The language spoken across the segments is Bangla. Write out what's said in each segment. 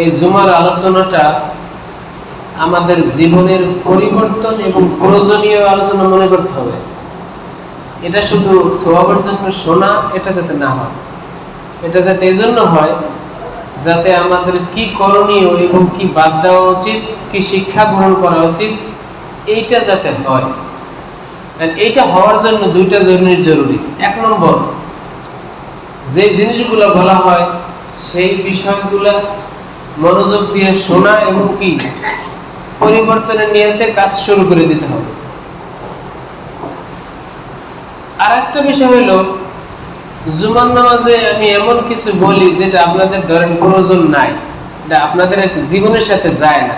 এই জুমার আলোচনাটা আমাদের জীবনের পরিবর্তন এবং প্রয়োজনীয় আলোচনা মনে করতে হবে। এটা শুধু সোয়াবের জন্য শোনা, এটা যাতে না হয়। এটা যাতে এই জন্য হয় যাতে আমাদের কি করণীয় এবং কি বাদ দেওয়া উচিত, কি শিক্ষা গ্রহণ করা উচিত, এইটা যাতে হয়। এইটা হওয়ার জন্য দুইটা জিনিস জরুরি। এক নম্বর, যে জিনিসগুলো বলা হয়, সেই বিষয়গুলো মনোযোগ দিয়ে শোনা এবং কি? পরিবর্তনের নিয়তে কাজ শুরু করে দিতে হবে। আর একটা বিষয় হলো, জুমার নামাজে আমি এমন কিছু বলি যেটা আপনাদের ধরেন প্রয়োজন নাই, এটা আপনাদের জীবনের সাথে যায় না।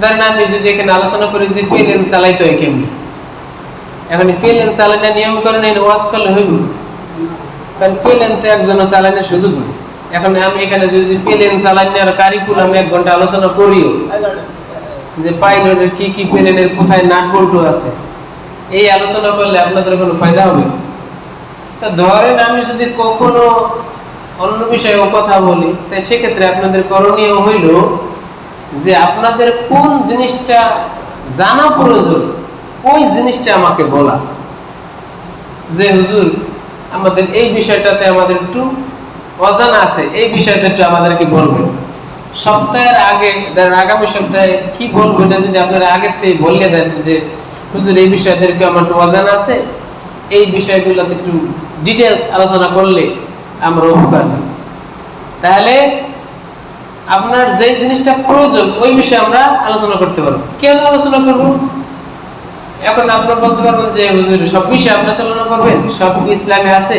ধরেন আমি যদি এখানে আলোচনা করি যে প্লেন চালাইতে হয় কেমনি? এখন প্লেন চালানোর নিয়ম করেন ওয়াজ করলে হইব? কারণ প্লেন তো একজনের চালানোর সুযোগ নেই। এখন আমি এখানে যদি প্লেন চালানোর কারিকুলাম এক ঘণ্টা আলোচনা করিও, যে পাইলটের কি কি প্লেনের কোথায় নাট বল্টু আছে, এই আলোচনা করলে আপনাদের কোনো ফায়দা হবে? তা ধরেন আমি যদি কখনো অন্য বিষয়ে কথা বলি তাই সেক্ষেত্রে আপনাদের করণীয় হইল যে আপনাদের কোন জিনিসটা জানা প্রয়োজন, ওই জিনিসটা আমাকে বলা। যে হুজুর, আমাদের এই বিষয়টাতে আমাদের একটু অজানা আছে, এই বিষয়টা একটু আমাদেরকে বলবেন। সপ্তাহের আগে আগামী সপ্তাহে কি বলব এটা যদি আপনারা আগের থেকে বললে দেন যে, হুজুর, এই বিষয়দেরকে আমার একটু অজানা আছে, এই বিষয়গুলোতে একটু ডিটেলস আলোচনা করলে আমরা উপকার তাহলে আপনার যে জিনিসটা প্রয়োজন, ওই বিষয়ে আমরা আলোচনা করতে পারব। কেন আলোচনা করব? এখন আপনার বলতে পারবেন যে, হুজুর, সব বিষয়ে আপনি আলোচনা করবেন? সব ইসলামে আছে?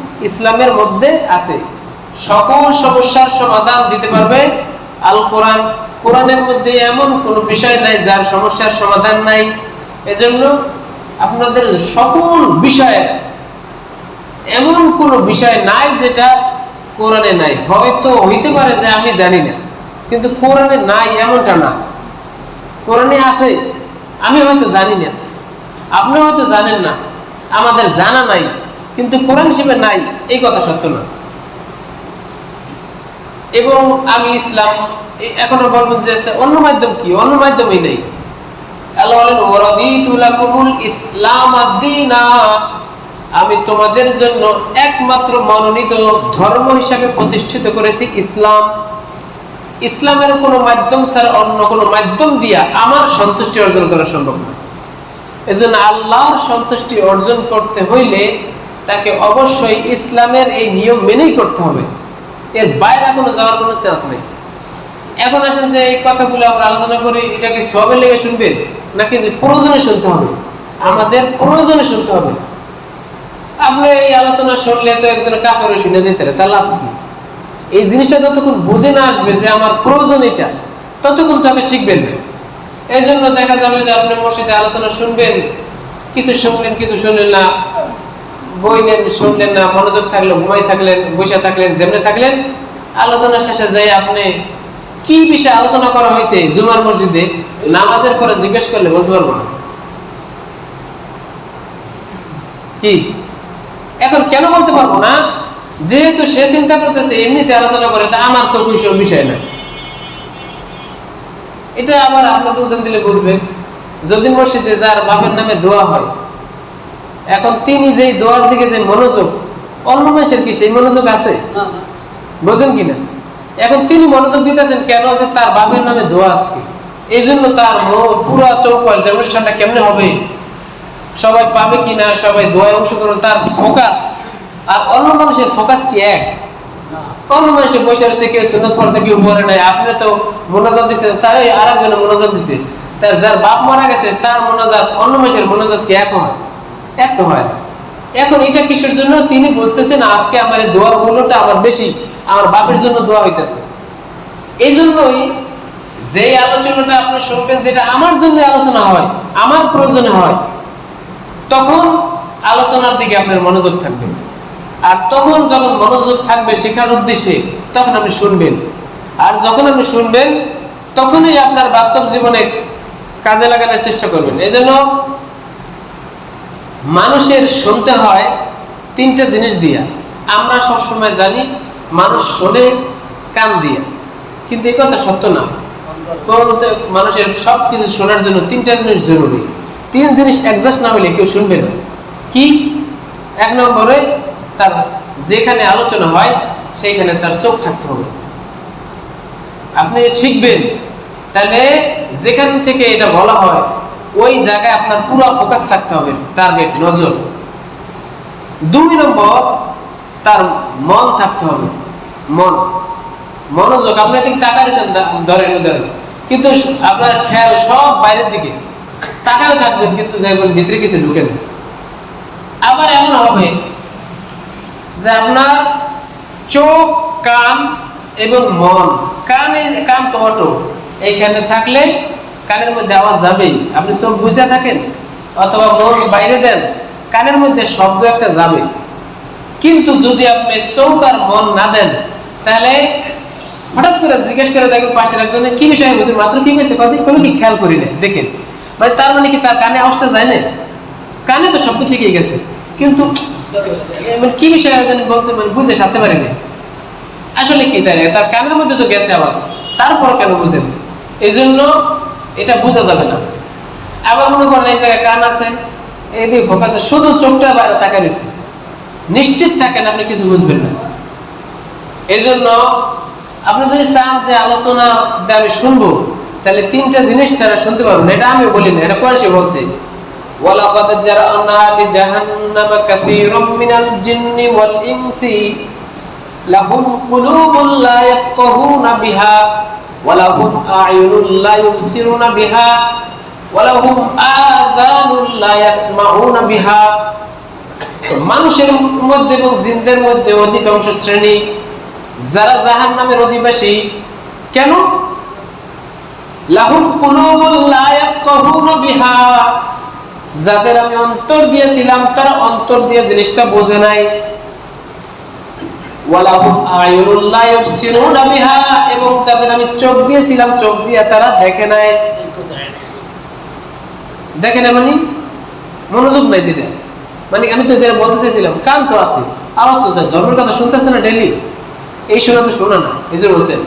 ইসলামের মধ্যে আছে। সকল সমস্যার সমাধান দিতে পারবে আল কোরআন। কোরআনের মধ্যে এমন কোনো বিষয় নাই, যার সমস্যার সমাধান নাই। এজন্য আপনাদের সকল বিষয়ে এমন কোনো বিষয় নাই যেটা কোরআনে নাই। হয়তো হইতে পারে যে আমি জানি না, কিন্তু কোরআনে নাই এমনটা না। কোরআনে আছে, আমি হয়তো জানি না। আপনি হয়তো জানেন না, আমাদের জানা নাই। কিন্তু কোরআন হিসেবে নাই, এই কথা সত্য না। এবং আমি ইসলাম এখনও বলবেন যে অন্য মাধ্যম কি? অন্য মাধ্যমই নেই। আমি তোমাদের জন্য একমাত্র মনোনীত ধর্ম হিসাবে প্রতিষ্ঠিত করেছি ইসলাম। ইসলামের কোনো মাধ্যম ছাড়া অন্য কোনো মাধ্যম দিয়া আমার সন্তুষ্টি অর্জন করা সম্ভব না। এজন্য আল্লাহর সন্তুষ্টি অর্জন করতে হইলে তাকে অবশ্যই ইসলামের এই নিয়ম মেনেই করতে হবে। এর বাইরে কোনো যাওয়ার কোনো চান্স নেই। এখন আসেন যে এই কথাগুলো আমরা আলোচনা করি, এটা কি সবের লেগে শুনবেন? নাকি প্রয়োজনে শুনতে হবে? আমাদের প্রয়োজনে শুনতে হবে। আপনি এই আলোচনা শুনলে তো একজন কাপড়ে শুনে যেতে তা লাভ কি? এই জিনিসটা যতক্ষণ বুঝে না আসবে যে আমার প্রয়োজন এটা, ততক্ষণ তো আপনি শিখবেন না। এই জন্য দেখা যাবে যে আপনি মসজিদে আলোচনা শুনবেন, কিছু শুনলেন কিছু শুনলেন না বই নেন শুনলেন না, মনোযোগ থাকল ঘুমাই থাকলেন, বসে থাকলেন, যেমনে থাকলেন, আলোচনা শেষে যাই আপনি কি বিষয়ে আলোচনা করা হয়েছে জুমার মসজিদে? নামাজের পরে জিজ্ঞেস করলে বলতে পারব না কি? এখন কেন বলতে পারব না? যেহেতু সে চিন্তা করতেছে, এমনিতে আলোচনা করে, তা আমার তো কিছু বিষয় না। এটা আবার আপনাকে উদাহরণ দিলে বুঝবেন। যদি মসজিদে যার বাপের নামে দোয়া হয় এখন তিনি যেই দোয়ার দিকে যে মনোযোগ অন্য মানুষের কি সেই মনোযোগ আছে? বোঝেন কিনা এখন তিনি মনোযোগ দিতেছেন কেন যে তার বাপের নামে দোয়া আজকে? এই জন্য তার পুরা চৌপাশ যে অনুষ্ঠানটা কেমনে হবে? সবাই পাবে কিনা সবাই দোয়ায় অংশগ্রহণ তার ফোকাস। আর অন্য মানুষের ফোকাস কি এক? অন্য মানুষের বসে রয়েছে কেউ সুন্দর পড়ছে কেউ পড়ে নাই। আপনি তো মোনাজাত দিচ্ছে তাই আর একজনে মোনাজাত দিছে। তার যার বাপ মারা গেছে তার মোনাজাত অন্য মানুষের মোনাজাত কি এক হয়? এক তো হয়। এখন এটা কিসের জন্য? তিনি বুঝতেছেন আজকে আমার দোয়ার মূল্যটা আমার বেশি, আমার বাপের জন্য দোয়া হইতেছে। এই জন্যই যে আলোচনাটা আপনি শুনবেন, যেটা আমার জন্য আলোচনা হয়, আমার প্রয়োজনে হয়, তখন আলোচনার দিকে আপনার মনোযোগ থাকবে। আর তখন যখন মনোযোগ থাকবে শেখার উদ্দেশ্যে, তখন আপনি শুনবেন। আর যখন আপনি শুনবেন, তখনই আপনার বাস্তব জীবনে কাজে লাগানোর চেষ্টা করবেন। এই জন্য মানুষের শুনতে হয় তিনটা জিনিস দিয়া। আমরা সবসময় জানি মানুষ শোনে, কান দিয়া। কিন্তু এ কথা সত্য না। মানুষের সব কিছু শোনার জন্য তিনটা জিনিস জরুরি। তিন জিনিস অ্যাডজাস্ট না হলে কেউ শুনবে না। কি? এক নম্বরে তার যেখানে আলোচনা হয়, সেইখানে তার চোখ থাকতে হবে। আপনি শিখবেন। তাহলে যেখান থেকে এটা বলা হয় ওই জায়গায় আপনার পুরো ফোকাস থাকতে হবে টার্গেট নজর। দুই নম্বর, তার মন থাকতে হবে, মন। মনোযোগ, আপনি এদিকে টাকা দিচ্ছেন ধরেন ধরেন। কিন্তু আপনার খেয়াল সব বাইরের দিকে। টাকাও থাকবেন, কিন্তু দেখবেন ভিতরে কিছু ঢুকে না। আবার এমন হবে যে আপনার চোখ, কান এবং মন। কানে, কান তো অটো। এইখানে থাকলে কানের মধ্যে আওয়াজ যাবেই। আপনি চোখ বুঝে থাকেন অথবা মন বাইরে দেন, কানের মধ্যে শব্দ একটা যাবে। কিন্তু যদি আপনি চোখ আর মন না দেন, তাহলে হঠাৎ করে জিজ্ঞেস করে দেখবেন পাশের একজনে, কি বিষয়ে বুঝুন মাত্র কি হয়েছে? কথা কোনো কি খেয়াল করি না দেখেন মানে তার মানে কি তার কানে আওয়াজটা যায় না কানে তো শব্দ ঠিকই গেছে। কিন্তু মানে কি বিষয়ে একজন বলছে মানে বুঝে সারতে পারেনি আসলে কি তাই তার কানের মধ্যে তো গেছে আওয়াজ। তারপর কেন বুঝেন? এই জন্য এটা বোঝা যাবে না। আবার মনে করেন এই জায়গায় কান আছে, এই দিয়ে ফোকাস শুধু চোখটা বাইরে তাকা রয়েছে। নিশ্চিত থাকেন আপনি কিছু বুঝবেন না। এই জন্য আপনি যদি চান যে আলোচনা আমি শুনব, তাহলে তিনটা জিনিস ছাড়া শুনতে পারবেন এটা আমি বলি না, এটা কোরআন বলছে। ওয়ালাকাদ জারানা লিজাহান্নামা কাসীরাম মিনাল জিন্নি ওয়াল ইনসি, লাহুম কুলুবুন লা ইয়াফকাহুনা বিহা। মানুষের মধ্যে এবং মধ্যে অধিকাংশ শ্রেণি যারা জাহান নামের অধিবাসী, কেন? লাহুম বিহা। যাদের আমি অন্তর দিয়েছিলাম, তারা অন্তর দিয়ে জিনিসটা বোঝে নাই ওয়ালাহুম আয়ুনুল লা ইউবসিরুনা বিহা এবং তাদের আমি চোখ দিয়েছিলাম, চোখ দিয়ে তারা দেখে নাই। দেখে না মানে? মনোযোগ নাই যেটা। মানে আমি তো যেটা বলতে চাইছিলাম, কান তো আছে, আওয়াজ তো যায় ধর্মের কথা শুনতেছে না ডেলি এই শোনা তো শোনা না, এই বলছেন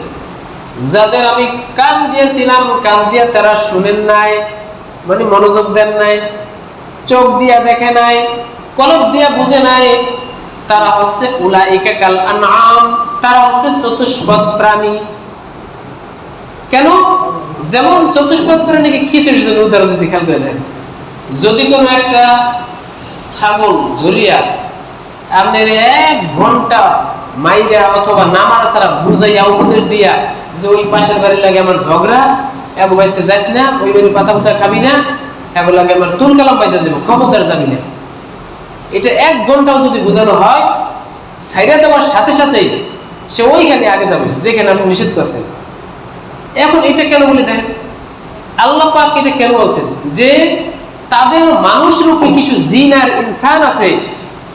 যাদের আমি কান দিয়েছিলাম, কান দিয়ে তারা শুনেন নাই মানে মনোযোগ দেন নাই, চোখ দিয়া দেখে নাই, কলব দিয়া বুঝে নাই তারা হচ্ছে উলাইকা কাল আনআম, তারা হচ্ছে চতুষ্পদ প্রাণী। কেন? যেমন চতুষ্পদ প্রাণীকে কিসের জন্য উদাহরণ দিচ্ছি খেয়াল করে দেন যদি কোনো একটা ছাগল ধরিয়া এক ঘণ্টা মাইরা অথবা নামার বুঝাইয়া উপদেশ দিয়া যে ওই পাশের বাড়ির লাগে আমার ঝগড়া এক বাড়িতে যাইস না, ওই বাড়ি পাতা পাতা খাবি না এক লাগে আমার তুল কালাম পাইজা যাব, খবরদার যাবি না। এটা এক ঘন্টাও যদি বোঝানো হয় ছাইরা দেওয়ার সাথে সাথেই সে ওইখানে আগে যাবে, যেখানে আপনি নিষেধ করছেন। এখন এটা কেন বলে দেখেন, আল্লাহ পাক এটা কেন বলছেন? যে তাদের মানুষ রূপে কিছু জিন আর ইনসান আছে,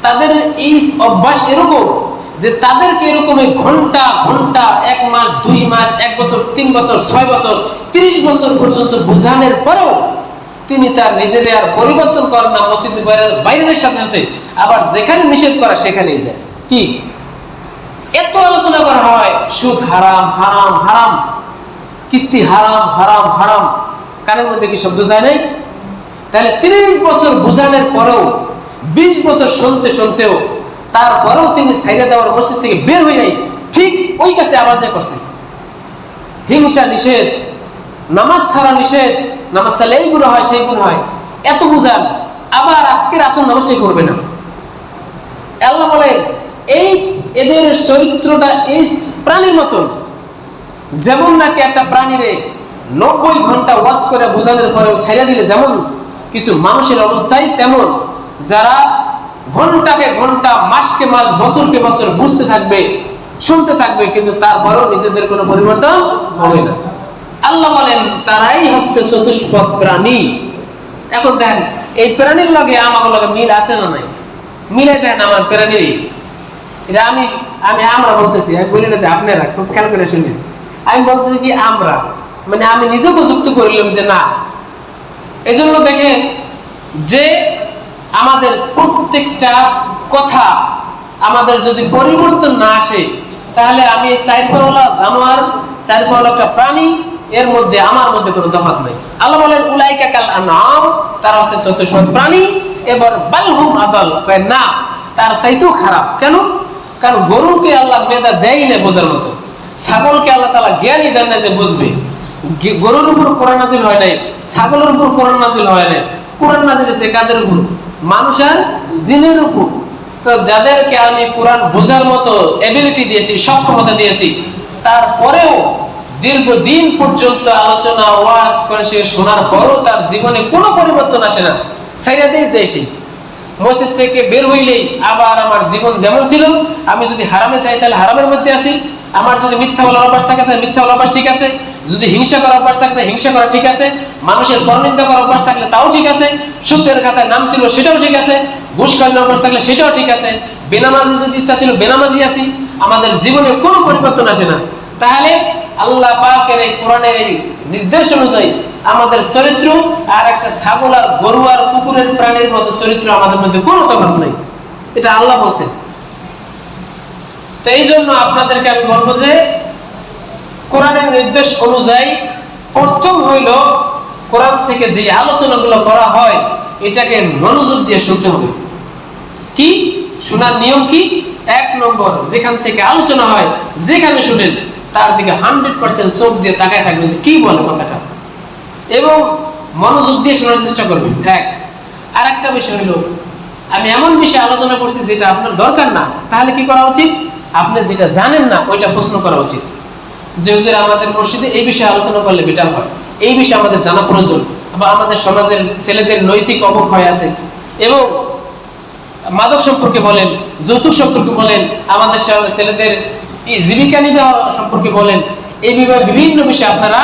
তাদের এই অভ্যাস এরকম যে তাদেরকে এরকম ঘণ্টা ঘণ্টা, এক মাস, দুই মাস, এক বছর, তিন বছর, ছয় বছর, তিরিশ বছর পর্যন্ত বোঝানোর পরেও তিনি তার নিজের আর পরিবর্তন করেন না মসজিদ বাইরের সাথে সাথে আবার যেখানে নিষেধ করা সেখানেই যায়। কি? এত আলোচনা করা হয়, সুদ হারাম হারাম হারাম, কিস্তি হারাম হারাম হারাম, কানের মধ্যে কি শব্দ যায় নাই? তাহলে তিরিশ বছর বোঝানোর পরেও, বিশ বছর শুনতে শুনতেও, তারপরেও তিনি সাইডে দেওয়ার মসজিদ থেকে বের হয়ে নাই, ঠিক ওই কাজটা আবার যা করছেন। হিংসা, নিষেধ নামাজ ছাড়া নিষেধ, নামাজ ছাড়লে এই গুণ হয়, সেই গুণ হয়। এত বুঝান, আবার আজকের আসন নামাজটাই করবে না। আল্লাহ বলেন এই এদের চরিত্রটা এই প্রাণীর মতন। যেমন নাকি একটা প্রাণীরে নব্বই ঘণ্টা ওয়াশ করে বোঝানোর পরেও ছেড়ে দিলে যেমন কিছু মানুষের অবস্থায় তেমন। যারা ঘন্টাকে ঘণ্টা, মাসকে মাস, বছরকে বছর বুঝতে থাকবে, শুনতে থাকবে, কিন্তু তারপরেও নিজেদের কোনো পরিবর্তন হবে না। আল্লাহ বলেন, তারাই হচ্ছে চতুষ্পদ প্রাণী। এখন দেখেন এই প্রাণীর লগে আমার লগে মিল আছে না নাই? মিলে দেন আমার প্রাণীর। এটা আমি আমি আমরা বলতেছি, আমি বলি না যে আপনারা, খুব খেয়াল করে শুনি আমি বলতেছি কি আমরা? মানে আমি নিজেকে যুক্ত করলাম যে না। এই জন্য দেখেন, যে আমাদের প্রত্যেকটা কথা আমাদের যদি পরিবর্তন না আসে, তাহলে আমি এই চার পাওয়ালা জানোয়ার চার একটা প্রাণী এর মধ্যে, আমার মধ্যে কোনো তফাৎ নাই। আল্লাহ বলেন, উলাইকা কাল আনাম তারা হচ্ছে চতুষ্পদ প্রাণী, এবার বালহুম আদল না, তার চাইতেও খারাপ। কেন? কারণ গরুকে আল্লাহ মেধা দেয় না বোঝার মতো। ছাগলকে আল্লাহ তালা জ্ঞানই দেন না যে বুঝবে। গরুর উপর কোরআন নাজিল হয় নাই, ছাগলের উপর কোরআন নাজিল হয় নাই। কোরআন নাজিল হয়েছে কাদের উপর? মানুষের জিনের উপর। তো যাদেরকে আমি কোরআন বোঝার মতো এবিলিটি দিয়েছি, সক্ষমতা দিয়েছি, তারপরেও দীর্ঘদিন পর্যন্ত আলোচনা, ওয়াজ করে সে শোনার পরও তার জীবনে কোনো পরিবর্তন আসে না। সাইরা দিয়ে যায় সে। মসজিদ থেকে বের হইলেই আবার আমার জীবন যেমন ছিল, আমি যদি হারামে চাই তাহলে হারামের মধ্যে আসি আমার যদি মিথ্যা বলার অভ্যাস থাকে তাহলে মিথ্যা বলার অভ্যাস ঠিক আছে। যদি হিংসা করার অভ্যাস থাকলে হিংসা করা ঠিক আছে। মানুষের পরনিন্দা করার অভ্যাস থাকলে তাও ঠিক আছে। সত্যের খাতায় নাম ছিল সেটাও ঠিক আছে। ঘুষ খাওয়ানোর অভ্যাস থাকলে সেটাও ঠিক আছে। বেনামাজি যদি ইচ্ছা ছিল বেনামাজি আছি। আমাদের জীবনে কোনো পরিবর্তন আসে না। তাহলে আল্লাহ পাকের এই কোরআনের এই নির্দেশ অনুযায়ী আমাদের চরিত্র আর একটা ছাগল আর গরু আর কুকুরের প্রাণীর মতো চরিত্র আমাদের মধ্যে কোনো তফাৎ নেই। এটা আল্লাহ বলছেন তো এই জন্য আপনাদেরকে আমি বলব যে, কোরআনের নির্দেশ অনুযায়ী প্রথম হইল কোরআন থেকে যে আলোচনাগুলো করা হয়, এটাকে মনোযোগ দিয়ে শুনতে হবে। কি? শোনার নিয়ম কি? এক নম্বর, যেখান থেকে আলোচনা হয়, যেখানে শুনেন। তার দিকে হান্ড্রেড পার্সেন্ট চোখ দিয়ে তাকায় থাকবে যে, কি বলে কথাটা? এবং মনোযোগ দিয়ে শোনার চেষ্টা করবেন এক। আর একটা বিষয় হলো, আমি এমন বিষয়ে আলোচনা করছি যেটা আপনার দরকার না। তাহলে কি করা উচিত? আপনি যেটা জানেন না, ওইটা প্রশ্ন করা উচিত। যে হুজুর আমাদের মসজিদে এই বিষয়ে আলোচনা করলে বেটার হয়। এই বিষয়ে আমাদের জানা প্রয়োজন বা আমাদের সমাজের ছেলেদের নৈতিক অবক্ষয় আছে। এবং মাদক সম্পর্কে বলেন, যৌতুক সম্পর্কে বলেন, আমাদের ছেলেদের এই জীবিকা নির্বাহ সম্পর্কে বলেন এই বিষয়ে বিভিন্ন বিষয়ে আপনারা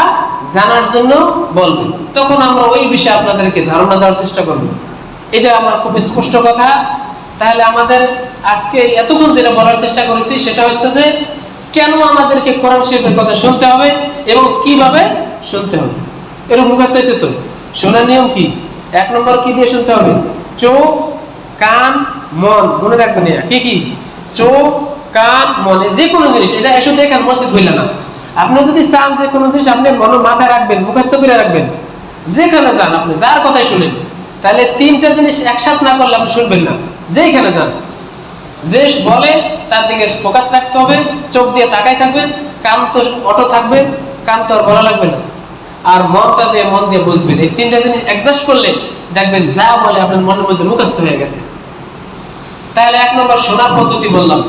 জানার জন্য বলবেন। তখন আমরা ওই বিষয়ে আপনাদেরকে ধারণা দেওয়ার চেষ্টা করব। এটা আমার খুব স্পষ্ট কথা। তাহলে আমাদের আজকে এতক্ষণ যেটা বলার চেষ্টা করেছি, সেটা হচ্ছে যে, কেন আমাদেরকে কোরআন শরীফের কথা শুনতে হবে এবং কীভাবে শুনতে হবে? এরকম মুখস্থ হয়েছে তো? শোনার নিয়ম কি? এক নম্বর কি দিয়ে শুনতে হবে? চোখ, কান, মন। মনে রাখবেন কি কি? চোখ কান মনে, যে কোনো জিনিস, এটা এসে দেখেন মসজিদ বললে না। আপনি যদি চান যে কোনো জিনিস আপনি মনে, মাথায় রাখবেন, মুখস্থ করে রাখবেন। যেখানে যান, আপনি যার কথাই শুনেন, তাহলে তিনটা জিনিস একসাথ না করলে আপনি শুনবেন না। যেখানে যান, যে বলে, তার দিকে ফোকাস রাখতে হবে, চোখ দিয়ে তাকাই থাকবেন, কান তো অটো থাকবে, কান তো আর বলা লাগবে না। আর মনটা দিয়ে, মন দিয়ে বুঝবেন। এই তিনটা জিনিস অ্যাডজাস্ট করলে দেখবেন যা বলে আপনার মনের মধ্যে মুখস্থ হয়ে গেছে। তাহলে এক নম্বর শোনার পদ্ধতি বললাম।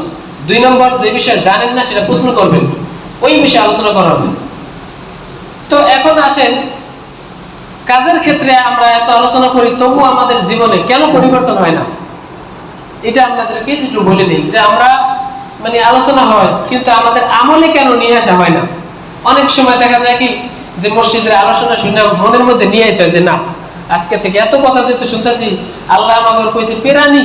দুই নম্বর যে বিষয়ে জানেন না, সেটা প্রশ্ন করবেন। ওই বিষয়ে আলোচনা করা হবে। তো এখন আসেন, কাজের ক্ষেত্রে আমরা এত আলোচনা করি তবু আমাদের জীবনে কেন পরিবর্তন হয় না? এটা আপনাদেরকে একটু বলে দিই যে আমরা মানে আলোচনা হয়, কিন্তু আমাদের আমলে কেন নিয়ে আসা হয় না? অনেক সময় দেখা যায় কি, যে মসজিদের আলোচনা শুনে মনের মধ্যে নিয়ে আইতে যে না, আজকে থেকে এত কথা যেহেতু শুনতেছি, আল্লাহ আমাকে কইছে পেরানি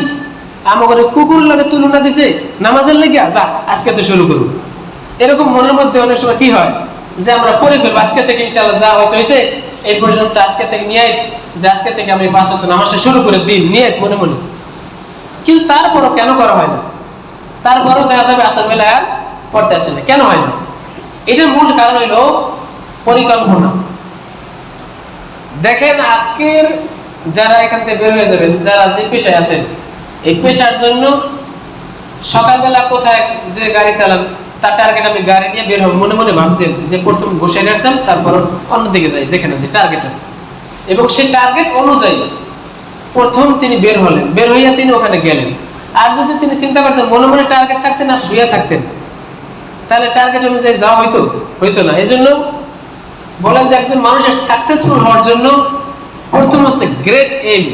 আমাকে কুকুর লাগে তুলনা দিছে, নামাজের লেগে যা, আজকে তো শুরু করুন। এরকম মনের মধ্যে অনেক সময় কি হয়, যে আমরা পড়ে ফেলব, আজকে থেকে ইনশাল্লাহ যা হয়েছে হয়েছে, এই পর্যন্ত আজকে থেকে নিয়ে যে আজকে থেকে আমি পাঁচ ওয়াক্ত নামাজটা শুরু করে দিন নিয়ে মনে মনে। কিন্তু তারপরও কেন করা হয় না? তারপরও দেখা যাবে আসর বেলা আর পড়তে আসে না। কেন হয় না? এটার মূল কারণ হইল পরিকল্পনা। দেখেন, আজকের যারা এখান থেকে বের হয়ে যাবেন, যারা যে পেশায় আছেন এই পেশার জন্য সকালবেলা কোথায় যে গাড়ি চালাম, তার টার্গেট আমি গাড়ি নিয়ে বের হব। মনে মনে ভাবছেন যে প্রথম বসে যাম তারপর অন্যদিকে যাই, যেখানে যে টার্গেট আছে। এবং সেই টার্গেট অনুযায়ী প্রথম তিনি বের হলেন। বের হইয়া তিনি ওখানে গেলেন। আর যদি তিনি চিন্তা করতেন, মনে মনে টার্গেট থাকতেন আর শুয়ে থাকতেন, তাহলে টার্গেট অনুযায়ী যাওয়া হইতো হইতো না। এই জন্য বলেন যে একজন মানুষের সাকসেসফুল হওয়ার জন্য প্রথম হচ্ছে গ্রেট এম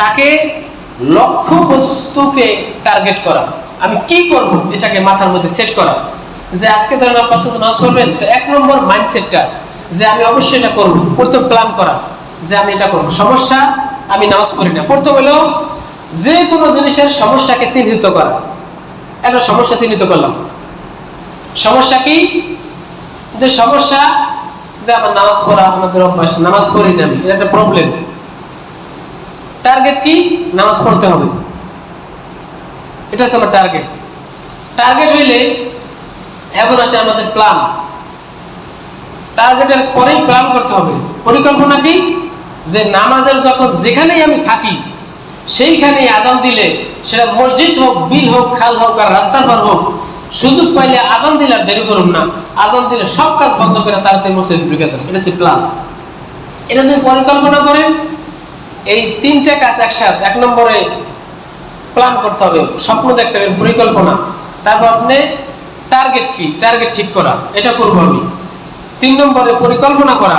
তাকে লক্ষ্য বস্তুকে টার্গেট করা। আমি কি করব? এটাকে মাথার মধ্যে সেট করা। যে আজকে ধরেন আপনার সাথে নামাজ পড়বেন, তো এক নম্বর মাইন্ডসেটটা যে আমি অবশ্যই এটা করব। প্রথম প্ল্যান করা, যে আমি এটা করব। সমস্যা, আমি নামাজ পড়ি না। প্রথম হলো যে কোনো জিনিসের সমস্যাকে চিহ্নিত করা। একটা সমস্যা চিহ্নিত করলাম। সমস্যা কি? যে সমস্যা যে আমার নামাজ পড়া, আমাদের অভ্যাস, নামাজ পড়ি না আমি, এটা একটা প্রবলেম টার্গেট কি? নামাজ পড়তে হবে। এটা হচ্ছে আমার টার্গেট টার্গেট হইলে এখন আসে আমাদের প্ল্যান টার্গেটের পরেই প্ল্যান করতে হবে। পরিকল্পনা কি? যে নামাজের যখন যেখানেই আমি থাকি, সেইখানেই আজান দিলে সেটা মসজিদ হোক, বিল হোক, খাল হোক আর রাস্তার পার হোক, সুযোগ পাইলে আজান দিলে আর দেরি করুন না। আজান দিলে সব কাজ বন্ধ করে তাড়াতাড়ি মসজিদ ঢুকে যান। এটা হচ্ছে প্ল্যান এটা যদি পরিকল্পনা করেন এই তিনটা কাজ একসাথে, এক নম্বরে প্ল্যান করতে হবে, স্বপ্ন দেখতে হবে, পরিকল্পনা। তারপর আপনি টার্গেট কি টার্গেট ঠিক করা, এটা করব আমি। তিন নম্বরে পরিকল্পনা করা।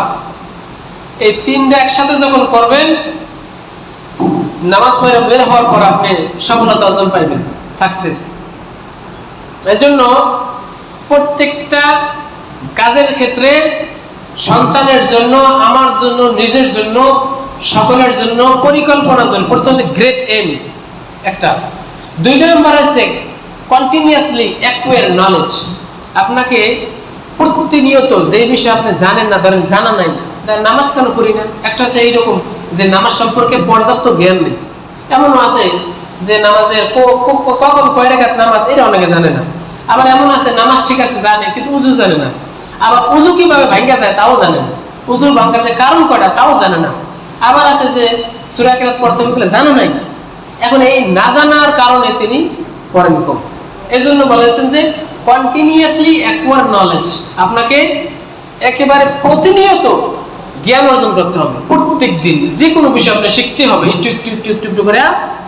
এই তিনটা একসাথে যখন করবেন, নামাজ পড়ে বের হওয়ার পর আপনি সফলতা অর্জন পাইবেন সাকসেস এজন্য প্রত্যেকটা কাজের ক্ষেত্রে সন্তানের জন্য, আমার জন্য, নিজের জন্য সকলের জন্য পরিকল্পনা জন্য প্রথম গ্রেট এম একটা। দুই নম্বর হচ্ছে কন্টিনিউয়াসলি অ্যাকুয়ার নলেজ আপনাকে প্রতিনিয়ত যে বিষয়ে আপনি জানেন না, ধরেন জানা নাই নামাজ কেন করি না? একটা হচ্ছে এইরকম যে নামাজ সম্পর্কে পর্যাপ্ত জ্ঞান নেই। এমনও আছে যে নামাজের কখন কয় রেখাত নামাজ, এটা অনেকে জানে না। আবার এমন আছে, নামাজ ঠিক আছে, জানে, কিন্তু উজু জানে না। আবার উজু কীভাবে ভাঙ্গা যায়, তাও জানে না। উজুর ভাঙ্গার যে কারণ কটা তাও জানে না। আবার আছে যে সুরা কেরাত পড়তে হবে জানে নাই। এখন এই না জানার কারণে তিনি পড়েন কম। এই জন্য বলেছেন যে কন্টিনিউয়াসলি অ্যাকোয়ার নলেজ আপনাকে একেবারে প্রতিনিয়ত জ্ঞান অর্জন করতে হবে। প্রত্যেক দিন যে কোনো বিষয় আপনি শিখতে হবে। একটু একটু একটু একটু একটু করে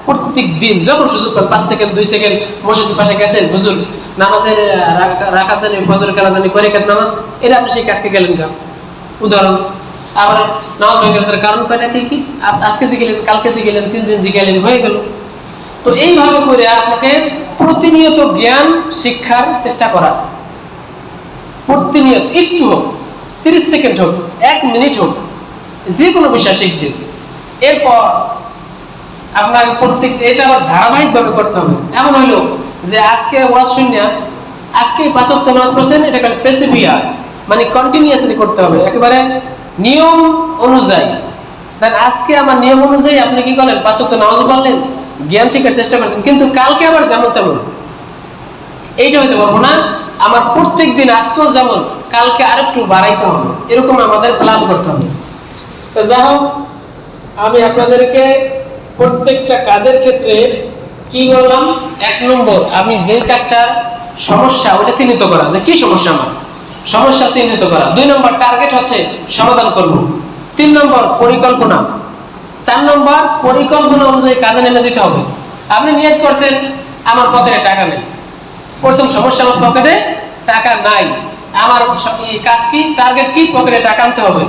প্রত্যেক দিন যখন সুযোগ পান, পাঁচ সেকেন্ড, দুই সেকেন্ড, মসজিদের পাশে গেছেন, হুজুর, নামাজের, রাখা- জানি ফজর খেলা জানি করে নামাজ? এটা আপনি সেই কাজকে গেলেন উদাহরণ আবার নামাজ গেলে তার কারণ কয়টা? কি কি? আজকে কালকে হয়ে গেল। তো এইভাবে করে আপনাকে প্রতিনিয়ত জ্ঞান শিক্ষার চেষ্টা করা। প্রতিনিয়ত, একটু হোক, তিরিশ সেকেন্ড হোক, এক মিনিট হোক যে কোনো বিষয় শিখবেন। এরপর আপনাকে প্রত্যেক, এটা আবার ধারাবাহিকভাবে করতে হবে। এমন হইল যে আজকে ওয়াজ শূন্য আজকে নামাজ পড়ছেন এটা একটা মানে কন্টিনিউয়াসলি করতে হবে। একেবারে নিয়ম অনুযায়ী। দেন আজকে আমার নিয়ম অনুযায়ী আপনি কি করলেন পাঁচক নামাজ পড়লেন, জ্ঞান শেখার চেষ্টা করছেন, কিন্তু কালকে আবার যেমন তেমন। এইটা হইতে পারব না। আমার প্রত্যেক দিন আজকেও যেমন, কালকে আর একটু বাড়াইতে হবে। এরকম আমাদের প্ল্যান করতে হবে। তো যা হোক, আমি আপনাদেরকে প্রত্যেকটা কাজের ক্ষেত্রে কি বললাম? এক নম্বর, আমি যে কাজটার সমস্যা ওটা চিহ্নিত করা। যে কি সমস্যা আমার? সমস্যা চিহ্নিত করা। দুই নম্বর টার্গেট হচ্ছে সমাধান করব। তিন নম্বর পরিকল্পনা। চার নম্বর পরিকল্পনা অনুযায়ী কাজে নেমে যেতে হবে। আপনি নিয়ত করছেন, আমার পকেটে টাকা নেই। প্রথম সমস্যা আমার পকেটে টাকা নাই। আমার কাজ কি টার্গেট কি, পকেটে টাকা আনতে হবে।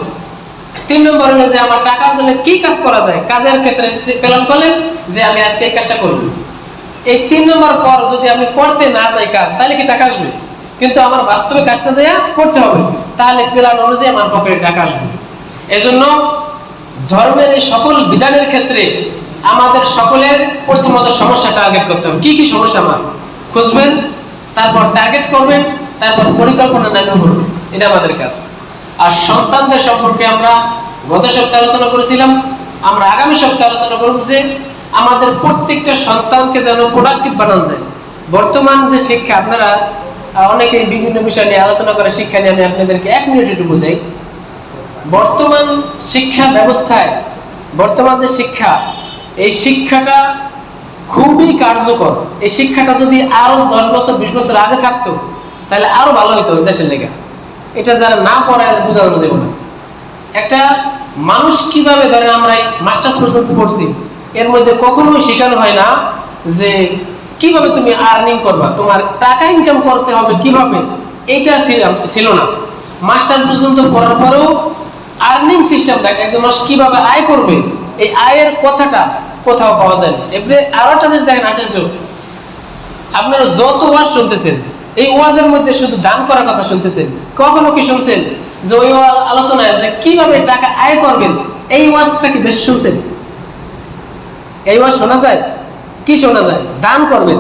তিন নম্বর হলো যে আমার টাকার জন্য কি কাজ করা যায়, কাজের ক্ষেত্রে প্ল্যান করলেন যে আমি আজকে এই কাজটা করব। এই তিন নম্বর পর যদি আমি করতে না যাই কাজ, তাহলে কি টাকা আসবে? কিন্তু আমার বাস্তবে কাজটা দেয়া করতে হবে, তাহলে প্ল্যান অনুযায়ী আমার পকেটে টাকা আসবে। এজন্য ধর্মের এই সকল বিধানের ক্ষেত্রে আমাদের সকলের প্রথমত সমস্যা টার্গেট করতে হবে। কি কি সমস্যা আমার? খুঁজবেন, তারপর টার্গেট করবেন, তারপর পরিকল্পনা নামে করবেন এটা আমাদের কাজ। আর সন্তানদের সম্পর্কে আমরা গত সপ্তাহে আলোচনা করেছিলাম। আমরা আগামী সপ্তাহে আলোচনা করব যে আমাদের প্রত্যেকটা সন্তানকে যেন প্রোডাক্টিভ বানানো যায়। বর্তমান যে শিক্ষা আপনারা আহ, অনেকে বিভিন্ন বিষয় নিয়ে আলোচনা করে শিক্ষা নিয়ে আমি আপনাদেরকে এক মিনিট একটু বুঝাই। বর্তমান শিক্ষা ব্যবস্থায় বর্তমান যে শিক্ষা এই শিক্ষাটা খুবই কার্যকর। এই শিক্ষাটা যদি আরও দশ বছর বিশ বছর আগে থাকতো তাহলে আরও ভালো হতো দেশের লেগে। এটা যারা না পড়ায় বোঝানো যাবে না। একটা মানুষ কীভাবে ধরেন আমরা মাস্টার্স পর্যন্ত পড়ছি এর মধ্যে কখনোই শেখানো হয় না যে কীভাবে তুমি আর্নিং করবা? তোমার টাকা ইনকাম করতে হবে কীভাবে? এইটা ছিল- না। মাস্টার পর্যন্ত করার পরেও আর্নিং সিস্টেম দেখ, একজন মানুষ কীভাবে আয় করবে, এই আয়ের কথাটা কোথাও পাওয়া যায় না এবারে আরও একটা জিনিস দেখেন আশ্চর্য আপনারা যত ওয়াজ শুনতেছেন, এই ওয়াজের মধ্যে শুধু দান করার কথা শুনতেছেন, কখনো কি শুনছেন? যে ওই আলোচনায় যে কীভাবে টাকা আয় করবেন, এই ওয়াজটা কি বেশি শুনছেন? এই ওয়াজ শোনা যায়? কি শোনা যায়? দান করবেন।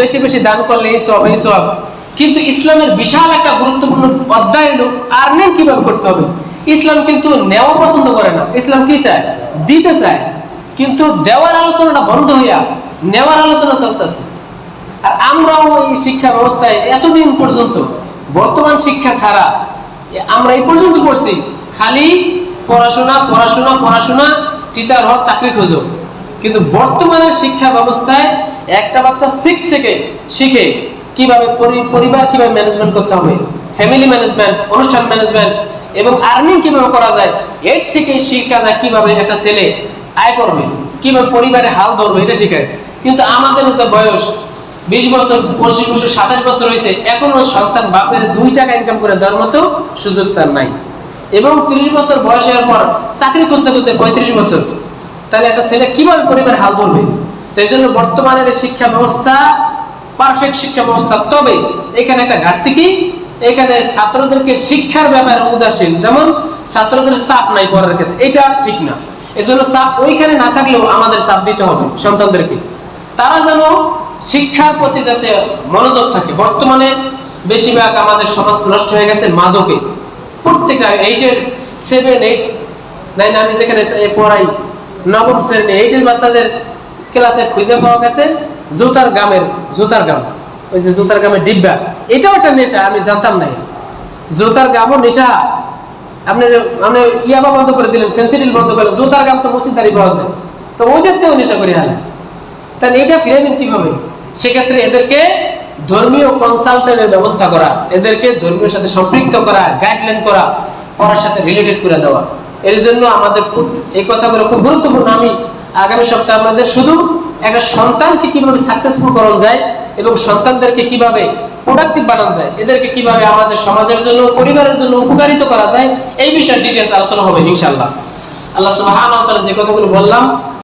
বেশি বেশি দান করলে এই সব এই সব। কিন্তু ইসলামের বিশাল একটা গুরুত্বপূর্ণ অধ্যায় হলো আর্নিং কীভাবে করতে হবে? ইসলাম কিন্তু নেওয়া পছন্দ করে না। ইসলাম কি চায়? দিতে চায়। কিন্তু দেওয়ার আলোচনাটা বন্ধ হইয়া নেওয়ার আলোচনা চলতেছে। আর আমরাও এই শিক্ষা ব্যবস্থায় এতদিন পর্যন্ত, বর্তমান শিক্ষা ছাড়া আমরা এই পর্যন্ত পড়ছি, খালি পড়াশোনা পড়াশোনা পড়াশোনা টিচার হওয়ার চাকরি খোঁজো। কিন্তু বর্তমানে শিক্ষা ব্যবস্থায় একটা বাচ্চা সিক্স থেকে শিখে কীভাবে পরিবার কীভাবে ম্যানেজমেন্ট করতে হবে ফ্যামিলি ম্যানেজমেন্ট অনুষ্ঠান ম্যানেজমেন্ট এবং আর্নিং কীভাবে করা যায় এর থেকে শিক্ষা যায় কীভাবে একটা ছেলে আয় করবে, কীভাবে পরিবারে হাল ধরবে এটা শেখায়। কিন্তু আমাদের যে বয়স, বিশ বছর, পঁচিশ বছর, সাতাশ বছর হয়েছে, এখনও সন্তান বাপের দুই টাকা ইনকাম করে দেওয়ার মতো সুযোগ তার নাই। এবং তিরিশ বছর বয়স হওয়ার পর চাকরি খুঁজতে খুঁজতে পঁয়ত্রিশ বছর। তাহলে একটা ছেলে কীভাবে পরিবার হাল ধরবে? তো এই জন্য বর্তমানের শিক্ষা ব্যবস্থা, পারফেক্ট শিক্ষা ব্যবস্থা, তবে এখানে একটা ঘাটতি কি? এখানে ছাত্রদেরকে শিক্ষার ব্যাপারে উদাসীন। যেমন ছাত্রদের চাপ নাই পড়ার ক্ষেত্রে। এটা ঠিক না। এই জন্য চাপ ওইখানে না থাকলেও আমাদের চাপ দিতে হবে সন্তানদেরকে। তারা যেন শিক্ষার প্রতি যাতে মনোযোগ থাকে। বর্তমানে বেশিরভাগ আমাদের সমাজ নষ্ট হয়ে গেছে মাদকে। প্রত্যেকটা এইটের সেভেন এইট নাইন আমি যেখানে পড়াই নবম শ্রেণি এইটের বাচ্চাদের ক্লাসে খুঁজে পাওয়া গেছে, জুতার গামের, জুতার গাম, ওই যে জুতার গামের ডিব্বা, এটাও একটা নেশা, আমি জানতাম নাই। জুতার গামও নেশা। আপনি আপনি ইয়াবা বন্ধ করে দিলেন ফেন্সিডিল বন্ধ করলেন, জুতার গাম তো মসজিদারি পাওয়া যায়। তো ওইটাতেও নেশা করে হালে। তাহলে এটা ফিরাবেন কীভাবে? সেক্ষেত্রে এদেরকে ধর্মীয় কনসালটেন্টের ব্যবস্থা করা, এদেরকে ধর্মীয় সাথে সম্পৃক্ত করা গাইডলাইন করা, পড়ার সাথে রিলেটেড করে দেওয়া। এর জন্য আমাদের এই কথাগুলো খুব গুরুত্বপূর্ণ। আমি আগামী সপ্তাহে আপনাদের শুধু একটা সন্তানকে কীভাবে সাকসেসফুল করানো যায় এবং সন্তানদেরকে কীভাবে প্রোডাক্টিভ বানানো যায়, এদেরকে কীভাবে আমাদের সমাজের জন্য, পরিবারের জন্য উপকারিত করা যায়, এই বিষয়ে ডিটেলস আলোচনা হবে ইনশাআল্লাহ। আল্লাহ সুবহানাহু ওয়া তাআলা যে কথাগুলো বললাম